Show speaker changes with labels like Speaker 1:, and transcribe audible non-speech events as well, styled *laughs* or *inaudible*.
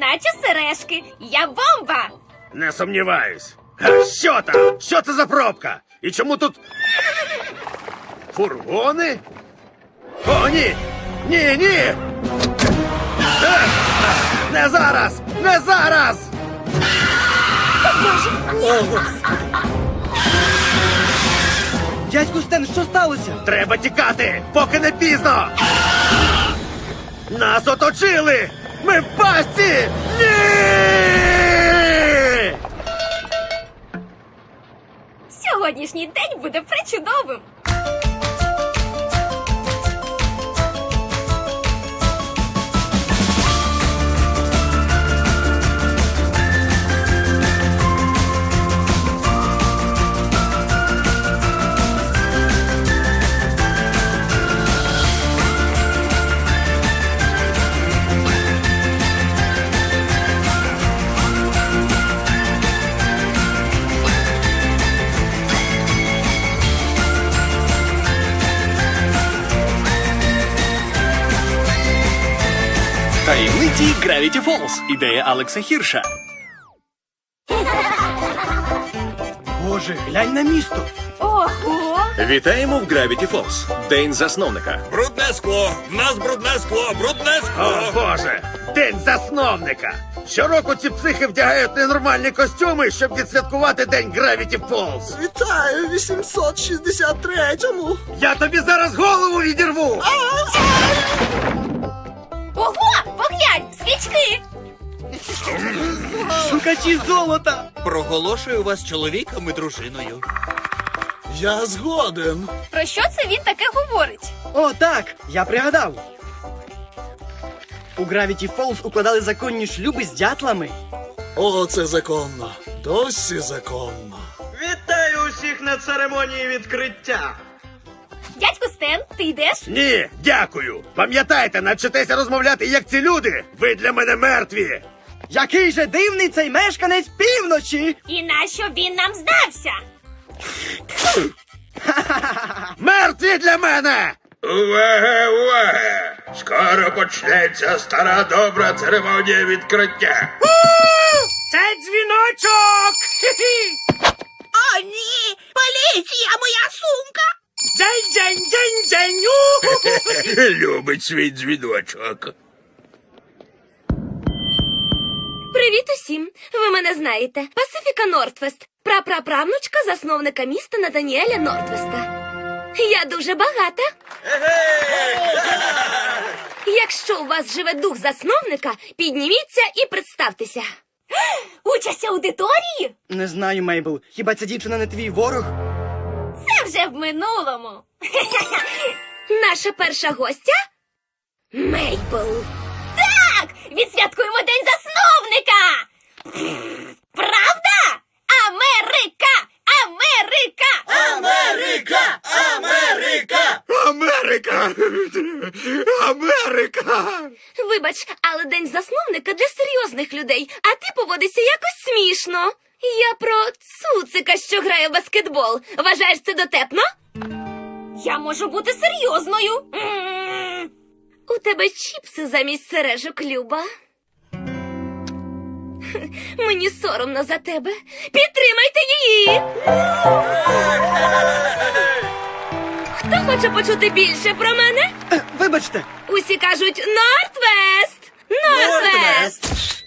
Speaker 1: наче сережки. Я бомба!
Speaker 2: Не сумніваюсь. А що там? Що це за пробка? І чому тут. Фургони? О, ні! Ні, ні! Е! Не зараз! Не зараз!
Speaker 3: Дядьку Стен, що сталося?
Speaker 2: Треба тікати, поки не пізно! Нас оточили! Ми в пасті! Ні!
Speaker 1: Сьогоднішній день буде причудовим.
Speaker 4: Таємниці Gravity Falls. Ідея Алекса Хірша.
Speaker 3: Боже, глянь на місто.
Speaker 1: Ого!
Speaker 4: Вітаємо в Gravity Falls. День засновника.
Speaker 5: Брудне скло! В нас брудне скло! Брудне
Speaker 2: О,
Speaker 5: скло!
Speaker 2: Боже! День засновника! Щороку ці психи вдягають ненормальні костюми, щоб відсвяткувати день Gravity Falls.
Speaker 6: Вітаю 863-му.
Speaker 2: Я тобі зараз голову відірву!
Speaker 3: Шукачі золота.
Speaker 5: Проголошую вас чоловіком і дружиною.
Speaker 6: Я згоден.
Speaker 1: Про що це він таке говорить?
Speaker 3: О, так, я пригадав. У Гравіті Фолз укладали законні шлюби з дятлами.
Speaker 6: О, це законно. Досі законно.
Speaker 3: Вітаю усіх на церемонії відкриття.
Speaker 1: Дядьку Стен, ти йдеш?
Speaker 2: Ні, дякую. Пам'ятайте, навчитеся розмовляти, як ці люди. Ви для мене мертві.
Speaker 3: Який же дивний цей мешканець півночі!
Speaker 1: І нащо він нам здався? *laughs*
Speaker 2: Мертві для мене!
Speaker 5: Увага, увага! Скоро почнеться стара добра церемонія відкриття. *laughs*
Speaker 2: Це дзвіночок! *laughs*
Speaker 1: О, ні! Поліція, моя сумка!
Speaker 2: Дзень, дзень, дзень, дзень!
Speaker 5: Любить свій дзвіночок.
Speaker 1: Привіт усім! Ви мене знаєте. Пасифіка Нортвест, прапраправнучка засновника міста Натаніеля Нортвеста. Я дуже багата. Якщо у вас живе дух засновника, підніміться і представтеся. Участь аудиторії?
Speaker 3: Не знаю, Мейбл, хіба ця дівчина не твій ворог?
Speaker 1: Це вже в минулому. Наша перша гостя Мейбл. Так! Відсвяткуємо День засновника! Правда? Америка! Америка!
Speaker 5: Америка! Америка!
Speaker 2: Америка! Америка!
Speaker 1: Вибач, але день засновника для серйозних людей, а ти поводишся якось смішно. Я про цуцика, що грає в баскетбол. Вважаєш це дотепно? Я можу бути серйозною. У тебе чіпси замість сережок, Люба. *laughs* Мені соромно за тебе. Підтримайте її хоче почути більше про мене?
Speaker 3: Е, вибачте.
Speaker 1: Усі кажуть Нортвест! Нортвест!